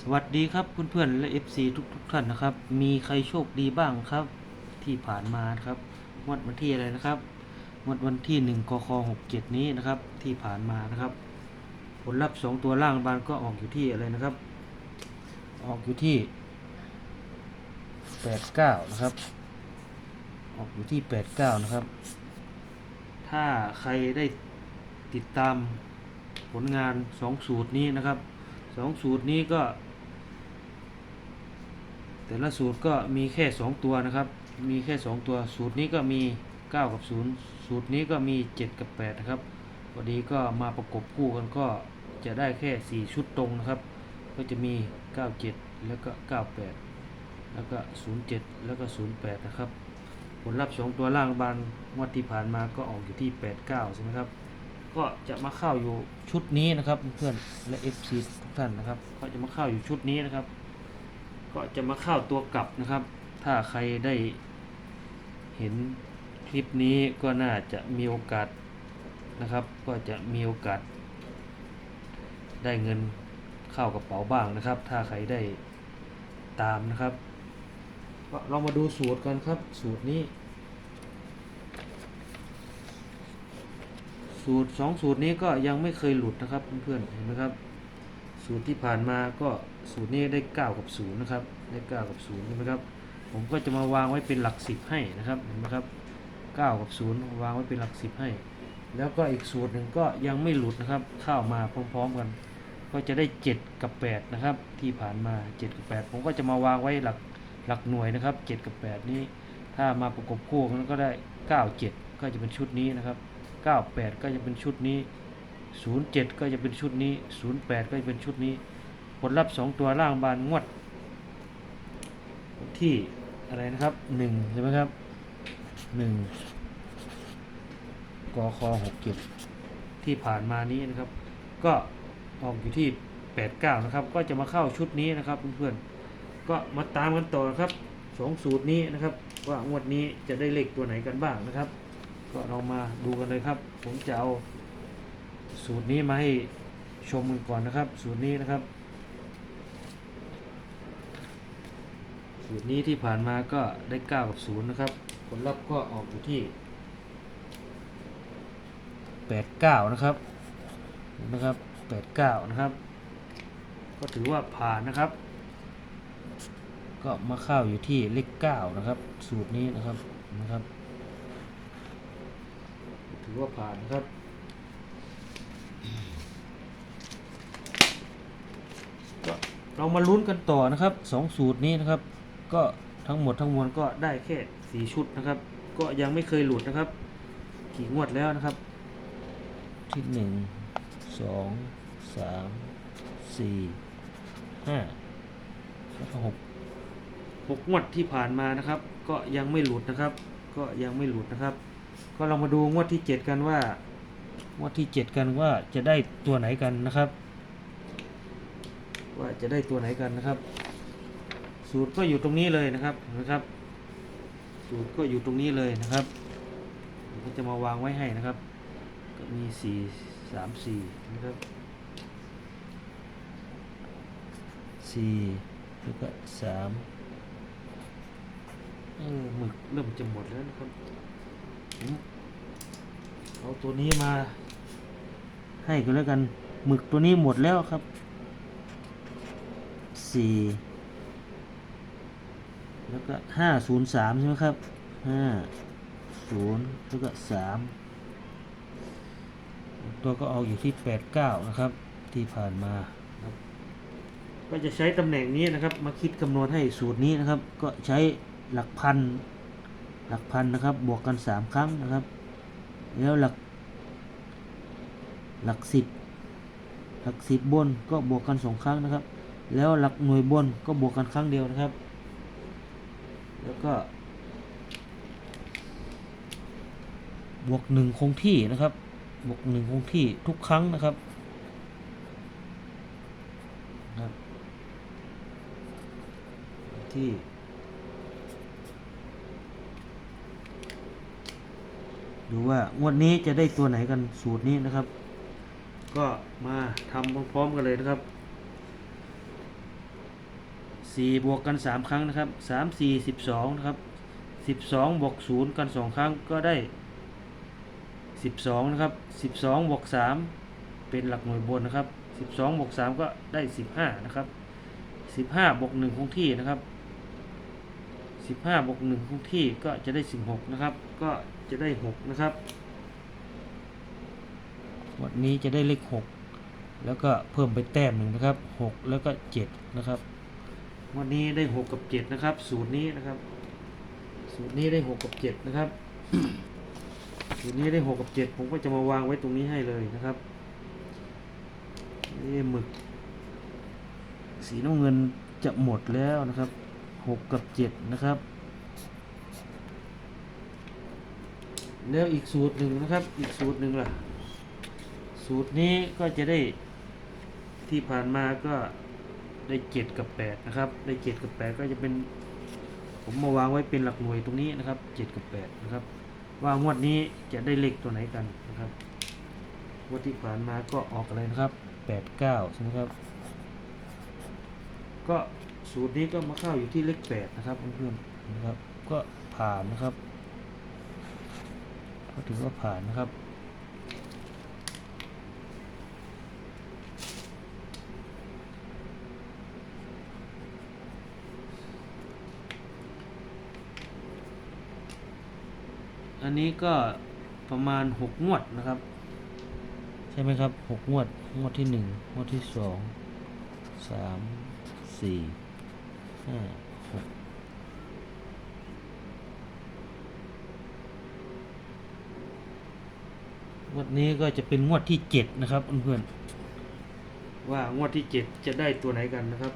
สวัสดีครับเพื่อนๆและ FC ทุกๆท่านนะครับ มีใครโชคดีบ้างครับ ที่ผ่านมานะครับงวดวันที่อะไรนะครับงวดวันที่ 1กค67 นี้นะครับ ที่ผ่านมานะครับ ผลลัพธ์สองตัวล่างบานก็ออกอยู่ที่อะไรนะครับ ออกอยู่ที่ 89 นะครับ ออกอยู่ที่ 89 นะครับ ถ้าใครได้ติดตามผลงาน 2 สูตรนี้นะครับสองสูตรนี้ก็ แต่ละสูตรก็มีแค่ 2 ตัวนะครับ มีแค่ 2 ตัว สูตรนี้ก็มี 9 กับ 0 สูตรนี้ก็มี 7 กับ 8 นะครับพอดีก็มาประกบคู่กันก็จะได้แค่ 4 ชุดตรงนะครับ ก็จะมี 97 แล้วก็ 98 แล้วก็ 07 แล้วก็ 08 นะครับ ผลลัพธ์สองตัวล่างบานงวดที่ผ่านมาก็ออกอยู่ที่ 89 ใช่ไหมครับ ก็จะมาเข้าอยู่ชุดนี้นะครับเพื่อนและ FC ทุกท่านนะครับ ก็จะมาเข้าอยู่ชุดนี้นะครับ ก็จะมาเข้าตัวกลับนะครับ ถ้าใครได้เห็นคลิปนี้ก็น่าจะมีโอกาสนะครับ ก็จะมีโอกาส ได้เงินเข้ากระเป๋าบ้างนะครับ ถ้าใครได้ตามนะครับก็เรามาดูสูตรกันครับสูตรนี้ สูตรสองสูตรนี้ก็ยังไม่เคยหลุดนะครับเพื่อนๆเห็นไหมครับ สูตรที่ผ่านมาก็ สูตรนี้ได้ 9 กับ0นะครับได้ 9 กับ0ใช่ไหมครับผมก็จะมาวางไว้เป็นหลัก 10 ให้นะครับเห็นไหมครับ 9 กับ 0 วางไว้เป็นหลัก 10 ให้ แล้วก็อีกสูตรหนึ่งก็ยังไม่หลุดนะครับเข้ามาพร้อมๆกัน ก็จะได้ 7 กับ 8 นะครับ ที่ผ่านมา 7 กับ 8 ผมก็จะมาวางไว้หลักหลักหน่วยนะครับ 7 กับ 8 นี้ ถ้ามาประกบคู่กันก็ได้ 9 7 ก็จะเป็นชุดนี้นะครับ 98 ก็จะเป็นชุดนี้ 07 ก็จะเป็นชุดนี้ 08 ก็จะเป็นชุดนี้ ผลลัพธ์2ตัวล่างบานงวด ที่อะไรนะครับ1ใช่ไหมครับ1กค67ที่ผ่านมานี้นะครับ ก็ออกอยู่ที่89นะครับ ก็จะมาเข้าชุดนี้นะครับเพื่อนๆก็มาตามกันต่อนะครับสองสูตรนี้นะครับ ว่างวดนี้จะได้เลขตัวไหนกันบ้างนะครับ ก็เรามาดูกันเลยครับ ผมจะเอาสูตรนี้มาให้ชมกันก่อนนะครับ สูตรนี้นะครับ สูตรนี้ที่ผ่านมาก็ได้9กับ0นะครับ ผลลัพธ์ก็ออกอยู่ที่ 89 นะครับนะครับ 89 นะครับ ก็ถือว่าผ่านนะครับ ก็มาเข้าอยู่ที่เลข 9 นะครับ สูตรนี้นะครับนะครับ ถือว่าผ่านนะครับก็เรามาลุ้นกันต่อนะครับสองสูตรนี้นะครับ ก็ทั้งหมดทั้งมวลก็ได้แค่สี่ชุดนะครับ ก็ยังไม่เคยหลุดนะครับ กี่งวดแล้วนะครับ ที่หนึ่งสองสามสี่ห้าแล้วก็หกหกงวดที่ผ่านมานะครับ ก็ยังไม่หลุดนะครับ ก็ยังไม่หลุดนะครับ ก็เรามาดูงวดที่เจ็ดกันว่างวดที่เจ็ดกันว่าจะได้ตัวไหนกันนะครับ ว่าจะได้ตัวไหนกันนะครับ สูตรก็อยู่ตรงนี้เลยนะครับนะครับ สูตรก็อยู่ตรงนี้เลยนะครับก็จะมาวางไว้ให้นะครับ ก็มีสี่สามสี่นะครับสี่แล้วก็สามเออหมึกเริ่มจะหมดแล้วนะครับผมเอาตัวนี้มา ให้กันแล้วกันหมึกตัวนี้หมดแล้วครับสี่ แล้วก็ห้าศูนย์สามใช่ไหมครับห้าศูนย์แล้วก็สามตัวก็เอาอยู่ที่แปดเก้านะครับ ที่ผ่านมา ก็จะใช้ตำแหน่งนี้นะครับ มาคิดคำนวณให้สูตรนี้นะครับ ก็ใช้หลักพัน หลักพันนะครับ บวกกันสามครั้งนะครับ แล้วหลัก หลักสิบหลักสิบบนก็บวกกันสองครั้งนะครับ แล้วหลักหน่วยบนก็บวกกันครั้งเดียวนะครับ แล้วก็ บวกหนึ่งคงที่นะครับ บวกหนึ่งคงที่ทุกครั้งนะครับนะครับ ที่ดูว่างวดนี้จะได้ตัวไหนกันสูตรนี้นะครับ ก็มาทำพร้อมๆกันเลยนะครับ สี่บวกกันสามครั้งนะครับสามสี่สิบสองนะครับสิบสองบวกศูนย์กันสองครั้งก็ได้สิบสองนะครับสิบสองบวกสามเป็นหลักหน่วยบนนะครับสิบสองบวกสามก็ได้สิบห้านะครับสิบห้าบวกหนึ่งคงที่นะครับสิบห้าบวกหนึ่งคงที่ก็จะได้สิบหกนะครับ ก็จะได้หกนะครับ วันนี้จะได้เลขหกแล้วก็เพิ่มไปแต้มหนึ่งนะครับหกแล้วก็เจ็ดนะครับ วันนี้ได้หกกับเจ็ดนะครับ สูตรนี้นะครับ สูตรนี้ได้หกกับเจ็ดนะครับสูตรนี้ได้หกกับเจ็ดผมก็จะมาวางไว้ตรงนี้ให้เลยนะครับนี่หมึก สีน้ำเงินจะหมดแล้วนะครับหกกับเจ็ดนะครับ แล้วอีกสูตรหนึ่งนะครับ อีกสูตรหนึ่งล่ะ สูตรนี้ก็จะได้ที่ผ่านมาก็ ได้เจ็ดกับแปดนะครับ ได้เจ็ดกับแปดก็จะเป็น ผมมาวางไว้เป็นหลักหน่วยตรงนี้นะครับเจ็ดกับแปดนะครับ ว่างวดนี้จะได้เลขตัวไหนกันนะครับงวดที่ผ่านมาก็ออกอะไรนะครับแปดเก้าใช่ไหมครับ ก็สูตรนี้ก็มาเข้าอยู่ที่เลขแปดนะครับเพื่อนๆนะครับ ก็ผ่านนะครับก็ถือว่าผ่านนะครับ อันนี้ก็ประมาณหกงวดนะครับ ใช่ไหมครับหกงวด งวดที่หนึ่งงวดที่สองสามสี่ห้าหกงวดนี้ก็จะเป็นงวดที่เจ็ดนะครับเพื่อนๆว่างวดที่เจ็ดจะได้ตัวไหนกันนะครับ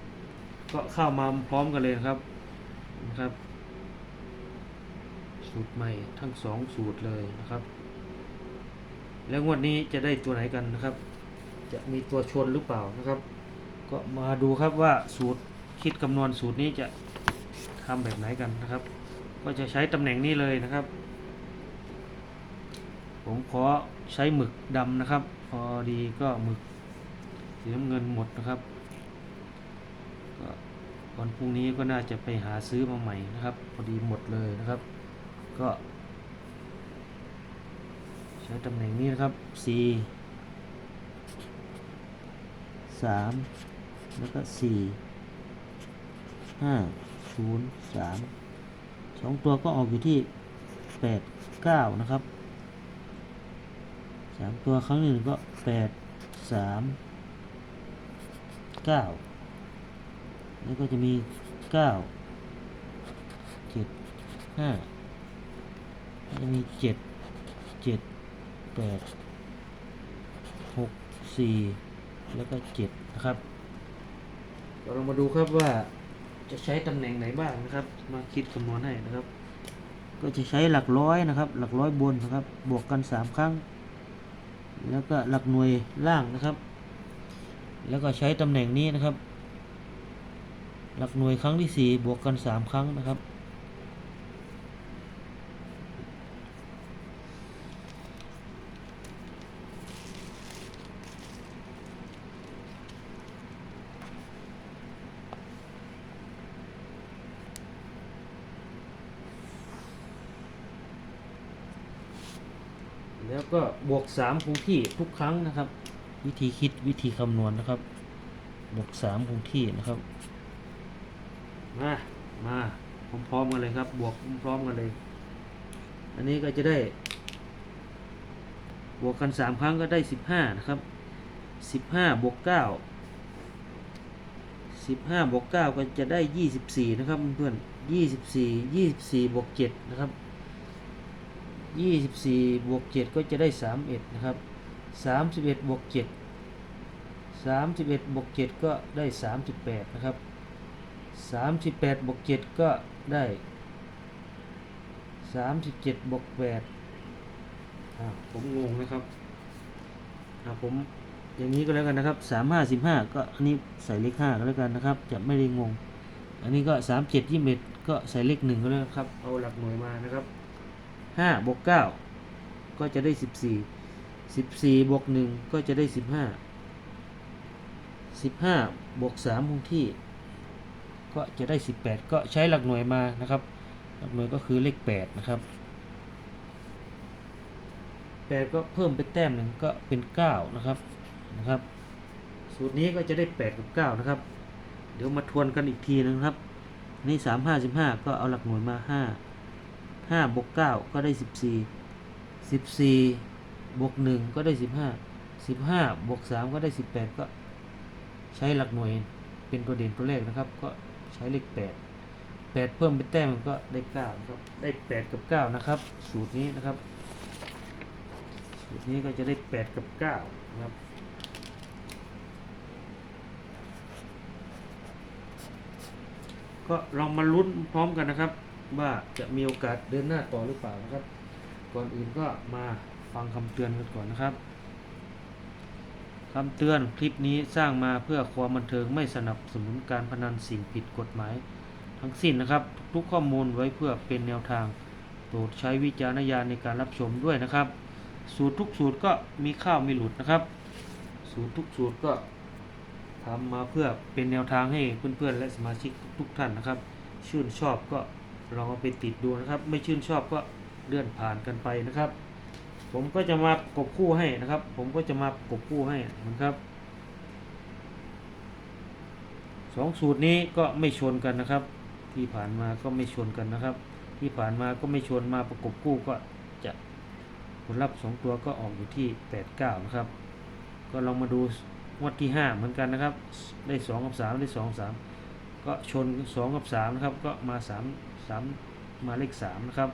ก็เข้ามาพร้อมกันเลยนะครับนะครับ สูตรใหม่ทั้งสองสูตรเลยนะครับ แล้วงวดนี้จะได้ตัวไหนกันนะครับ จะมีตัวชนหรือเปล่านะครับ ก็มาดูครับว่าสูตรคิดคำนวณสูตรนี้จะทำแบบไหนกันนะครับ ก็จะใช้ตำแหน่งนี้เลยนะครับ ผมขอใช้หมึกดำนะครับ พอดีก็หมึกสีน้ำเงินหมดนะครับก็วันพรุ่งนี้ก็น่าจะไปหาซื้อมาใหม่นะครับ พอดีหมดเลยนะครับ ก็ ใช้ตำแหน่งนี้นะครับ C สามแล้วก็สี่ห้าศูนย์สามสองตัวก็ออกอยู่ที่แปดเก้านะครับสามตัวครั้งหนึ่งก็แปดสามเก้าแล้วก็จะมีเก้าเจ็ดห้าจะมีเจ็ดเจ็ดแปดหกสี่แล้วก็เจ็ดนะครับ เราลองมาดูครับว่าจะใช้ตำแหน่งไหนบ้างนะครับ มาคิดคำนวณให้นะครับ ก็จะใช้หลักร้อยนะครับ หลักร้อยบนนะครับ บวกกันสามครั้ง แล้วก็หลักหน่วยล่างนะครับ แล้วก็ใช้ตำแหน่งนี้นะครับ หลักหน่วยครั้งที่สี่บวกกันสามครั้งนะครับ บวกสามคงที่ทุกครั้งนะครับ วิธีคิดวิธีคำนวณนะครับ บวกสามคงที่นะครับ มามาพร้อมๆกันเลยครับ บวกพร้อมๆกันเลย อันนี้ก็จะได้ บวกกันสามครั้งก็ได้สิบห้านะครับสิบห้าบวกเก้าสิบห้าบวกเก้าก็จะได้ยี่สิบสี่นะครับเพื่อนยี่สิบสี่ยี่สิบสี่บวกเจ็ดนะครับ ยี่สิบสี่บวกเจ็ดก็จะได้สามเอ็ดนะครับสามสิบเอ็ดบวกเจ็ดสามสิบเอ็ดบวกเจ็ดก็ได้สามสิบแปดนะครับสามสิบแปดบวกเจ็ดก็ได้สามสิบเจ็ดบวกแปดผมงงนะครับผมอย่างนี้ก็แล้วกันนะครับสามห้าสิบห้าก็อันนี้ใส่เลขห้าก็แล้วกันนะครับ จะไม่ได้งง อันนี้ก็สามเจ็ดยี่สิบเอ็ดก็ใส่เลขหนึ่งก็แล้วครับ เอาหลักหน่วยมานะครับ ห้าบวกเก้าก็จะได้สิบสี่สิบสี่บวกหนึ่งก็จะได้สิบห้าสิบห้าบวกสามคงที่ ก็จะได้ 18 ก็ใช้หลักหน่วยมานะครับหลักหน่วยก็คือเลข 8 นะครับ 8 ก็เพิ่มไปแต้มหนึ่งก็เป็น 9 นะครับนะครับ สูตรนี้ก็จะได้ 8 กับ 9 นะครับ เดี๋ยวมาทวนกันอีกทีนึงครับ นี่ 3 5 15 ก็เอาหลักหน่วยมา 5 5บวก9ก็ได้ 14 14บวก1ก็ได้ 15 15บวก3ก็ได้ 18 ก็ใช้หลักหน่วยเป็นตัวเด่นตัวแรกนะครับ ก็ใช้เลข 8 8 เพิ่มเป็นแต้มก็ได้9ครับได้ 8 กับ 9 นะครับ สูตรนี้นะครับ สูตรนี้ก็จะได้ 8 กับ 9 นะครับก็ลองมาลุ้นพร้อมกันนะครับ ว่าจะมีโอกาสเดินหน้าต่อหรือเปล่านะครับ ก่อนอื่นก็มาฟังคำเตือนกันก่อนนะครับคำเตือนคลิปนี้สร้างมาเพื่อความบันเทิงไม่สนับสนุนการพนันสิ่งผิดกฎหมาย ทั้งสิ้นนะครับ ทุกข้อมูลไว้เพื่อเป็นแนวทางโปรดใช้วิจารณญาณในการรับชมด้วยนะครับ สูตรทุกสูตรก็มีข้าวมีหลุดนะครับ สูตรทุกสูตรก็ทำมาเพื่อเป็นแนวทางให้เพื่อนๆและสมาชิกทุกท่านนะครับ ชื่นชอบก็ ลองเอาไปติดดูนะครับ ไม่ชื่นชอบก็เลื่อนผ่านกันไปนะครับ ผมก็จะมากบคู่ให้นะครับ ผมก็จะมากบคู่ให้นะครับสองสูตรนี้ก็ไม่ชนกันนะครับ ที่ผ่านมาก็ไม่ชนกันนะครับ ที่ผ่านมาก็ไม่ชนมาประกบคู่ก็จะผลลัพธ์สองตัวก็ออกอยู่ที่แปดเก้านะครับ ก็ลองมาดูงวดที่ห้าเหมือนกันนะครับ ได้สองกับสามได้สองสาม ก็ชนสองกับสามนะครับ ก็มาสามสามมาเลขสามนะครับ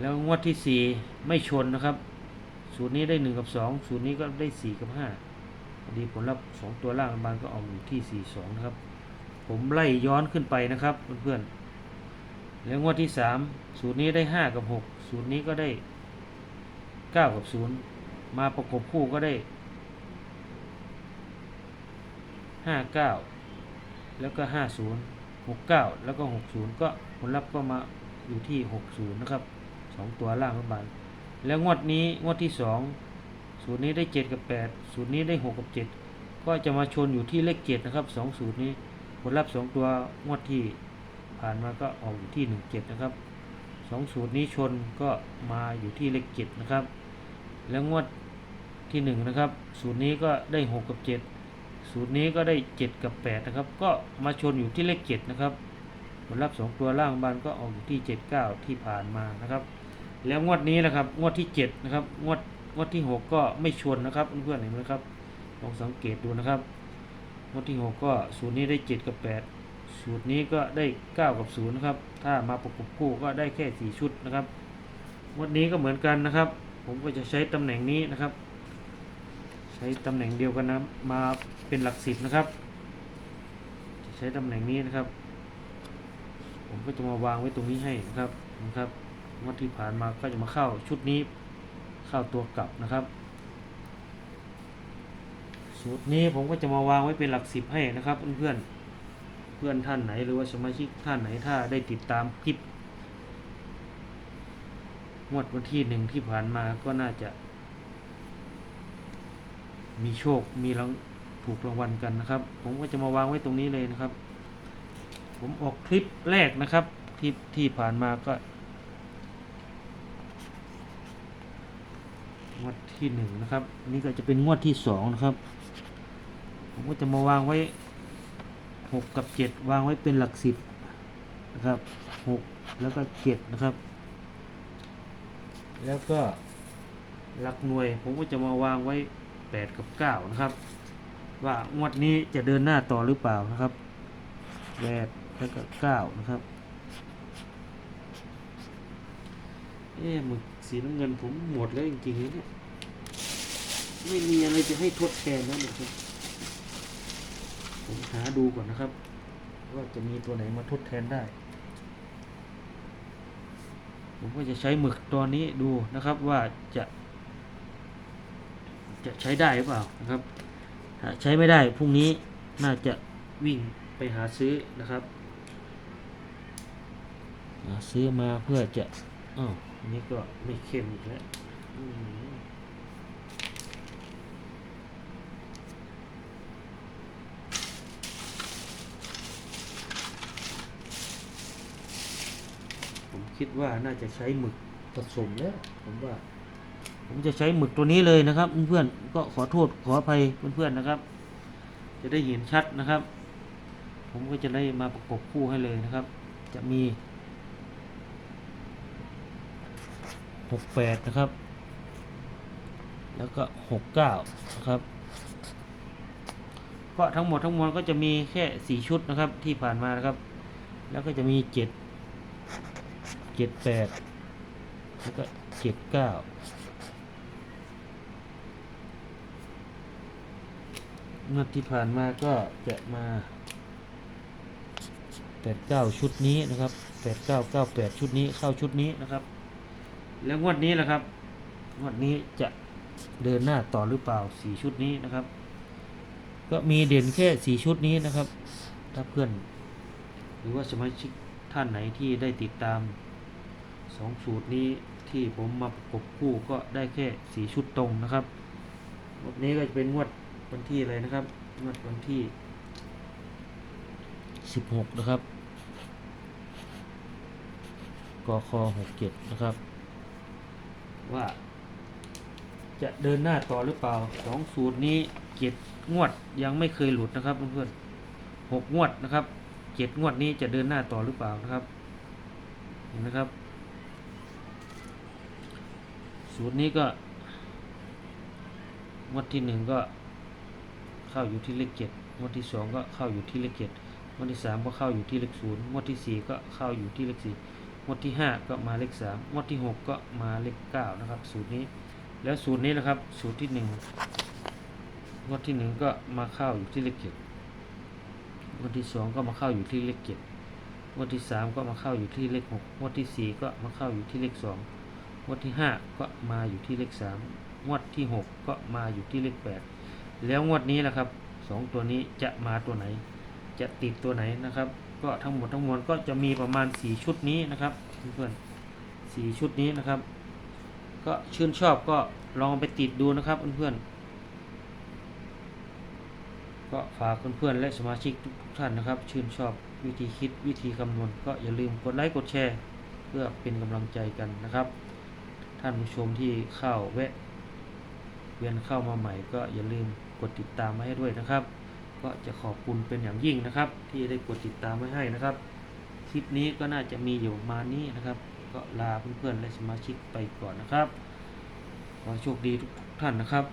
แล้วงวดที่สี่ไม่ชนนะครับสูตรนี้ได้หนึ่งกับสองสูตรนี้ก็ได้สี่กับห้าพอดีผลลัพธ์สองตัวล่างบาลก็ออกอยู่ที่สี่สองนะครับ ผมไล่ย้อนขึ้นไปนะครับเพื่อนๆแล้วงวดที่สามสูตรนี้ได้ห้ากับหกสูตรนี้ก็ได้เก้ากับศูนย์มาประกบคู่ก็ได้ห้าเก้า แล้วก็ห้าศูนย์หกเก้าแล้วก็หกศูนย์ก็ผลลัพธ์ก็มาอยู่ที่หกศูนย์นะครับสองตัวล่างรัฐบาลแล้วงวดนี้งวดที่สองสูตรนี้ได้เจ็ดกับแปดสูตรนี้ได้หกกับเจ็ดก็จะมาชนอยู่ที่เลขเจ็ดนะครับสองสูตรนี้ผลลัพธ์สองตัวงวดที่ผ่านมาก็ออกอยู่ที่หนึ่งเจ็ดนะครับสองสูตรนี้ชนก็มาอยู่ที่เลขเจ็ดนะครับ แล้วงวดที่หนึ่งนะครับสูตรนี้ก็ได้หกกับเจ็ด สูตรนี้ก็ได้เจ็ดกับแปดนะครับ ก็มาชนอยู่ที่เลขเจ็ดนะครับผลลัพธ์สองตัวล่างบานก็ออกอยู่ที่เจ็ดเก้าที่ผ่านมานะครับ แล้วงวดนี้นะครับงวดที่เจ็ดนะครับ งวดงวดที่หกก็ไม่ชนนะครับเพื่อนๆเห็นไหมครับลองสังเกตดูนะครับงวดที่หกก็สูตรนี้ได้เจ็ดกับแปดสูตรนี้ก็ได้เก้ากับศูนย์นะครับถ้ามาประกบคู่ก็ได้แค่สี่ชุดนะครับงวดนี้ก็เหมือนกันนะครับ ผมก็จะใช้ตำแหน่งนี้นะครับ ช้ตำแหน่งเดียวกันนะมาเป็นหลักสิบนะครับ จะใช้ตำแหน่งนี้นะครับ ผมก็จะมาวางไว้ตรงนี้ให้นะครับนะครับงวดที่ผ่านมาก็จะมาเข้าชุดนี้เข้าตัวกลับนะครับ สูตรนี้ผมก็จะมาวางไว้เป็นหลักสิบให้นะครับ เพื่อนๆเพื่อนท่านไหนหรือว่าสมาชิกท่านไหนถ้าได้ติดตามคลิปงวดวันที่หนึ่งที่ผ่านมาก็น่าจะ มีโชคมีรางถูกรางวัลกันนะครับ ผมก็จะมาวางไว้ตรงนี้เลยนะครับ ผมออกคลิปแรกนะครับคลิปที่ผ่านมาก็งวดที่หนึ่งนะครับ นี่ก็จะเป็นงวดที่สองนะครับ ผมก็จะมาวางไว้หกกับเจ็ดวางไว้เป็นหลักสิบนะครับหกแล้วก็เจ็ดนะครับ แล้วก็หลักหน่วยผมก็จะมาวางไว้ แปดกับเก้านะครับ ว่างวดนี้จะเดินหน้าต่อหรือเปล่านะครับแปดแล้วก็เก้านะครับ เอ๊ะหมึกสีน้ำเงินผมหมดแล้วจริงๆเนี่ยไม่มีอะไรจะให้ทดแทนแล้วเนี่ยครับผมหาดูก่อนนะครับ ว่าจะมีตัวไหนมาทดแทนได้ ผมก็จะใช้หมึกตัวนี้ดูนะครับว่าจะ จะใช้ได้หรือเปล่านะครับใช้ไม่ได้พรุ่งนี้น่าจะวิ่งไปหาซื้อนะครับซื้อมาเพื่อจะอ้าวอันนี้ก็ไม่เข้มอีกแล้วผมคิดว่าน่าจะใช้หมึกผสมแล้วผมว่า ผมจะใช้หมึกตัวนี้เลยนะครับเพื่อนๆก็ขอโทษขออภัยเพื่อนๆนะครับ จะได้เห็นชัดนะครับ ผมก็จะได้มาประกบคู่ให้เลยนะครับ จะมีหกแปดนะครับ แล้วก็หกเก้านะครับ ก็ทั้งหมดทั้งมวลก็จะมีแค่สี่ชุดนะครับที่ผ่านมานะครับ แล้วก็จะมีเจ็ดเจ็ดแปดแล้วก็เจ็ดเก้า เมื่อที่ผ่านมาก็จะมาแปดเก้าชุดนี้นะครับแปดเก้าเก้าแปดชุดนี้เข้าชุดนี้นะครับ แล้วงวดนี้แหละครับงวดนี้จะเดินหน้าต่อหรือเปล่าสี่ชุดนี้นะครับ ก็มีเด่นแค่สี่ชุดนี้นะครับ ถ้าเพื่อน หรือว่าสมาชิกท่านไหนที่ได้ติดตามสองสูตรนี้ที่ผมมาประกบคู่ก็ได้แค่สี่ชุดตรงนะครับงวดนี้ก็จะเป็นงวด วันที่เลยนะครับงวดวันที่สิบหกนะครับกคหกเจ็ดนะครับ ว่า จะเดินหน้าต่อหรือเปล่าสองสูตรนี้เจ็ดงวดยังไม่เคยหลุดนะครับเพื่อนๆหกงวดนะครับเจ็ดงวดนี้จะเดินหน้าต่อหรือเปล่านะครับ เห็นนะครับ สูตรนี้ก็งวดที่หนึ่งก็ เข้าอยู่ที่เลขเจ็ดงวดที่สองก็เข้าอยู่ที่เลขเจ็ดงวดที่สามก็เข้าอยู่ที่เลขศูนย์งวดที่สี่ก็เข้าอยู่ที่เลขสี่งวดที่ห้าก็มาเลขสามงวดที่หกก็มาเลขเก้านะครับสูตรนี้ แล้วสูตรนี้นะครับสูตรที่หนึ่งงวดที่หนึ่งก็มาเข้าอยู่ที่เลขเจ็ดงวดที่สองก็มาเข้าอยู่ที่เลขเจ็ดงวดที่สามก็มาเข้าอยู่ที่เลขหกงวดที่สี่ก็มาเข้าอยู่ที่เลขสองงวดที่ห้าก็มาอยู่ที่เลขสามงวดที่หกก็มาอยู่ที่เลขแปด แล้วงวดนี้แหละครับสองตัวนี้จะมาตัวไหน จะติดตัวไหนนะครับ ก็ทั้งหมดทั้งมวลก็จะมีประมาณสี่ชุดนี้นะครับเพื่อนๆสี่ชุดนี้นะครับ ก็ชื่นชอบก็ลองไปติดดูนะครับเพื่อนๆก็ฝากเพื่อนๆและสมาชิกทุกท่านนะครับ ชื่นชอบวิธีคิดวิธีคำนวณ ก็อย่าลืมกดไลค์กดแชร์ เพื่อเป็นกำลังใจกันนะครับ ท่านผู้ชมที่เข้าแวะเวียนเข้ามาใหม่ก็อย่าลืม กดติดตามมาให้ด้วยนะครับ ก็จะขอบคุณเป็นอย่างยิ่งนะครับ ที่ได้กดติดตามไว้ให้นะครับ คลิปนี้ก็น่าจะมีอยู่ประมาณนี้นะครับ ก็ลาเพื่อนๆและสมาชิกไปก่อนนะครับ ขอโชคดีทุกท่านนะครับ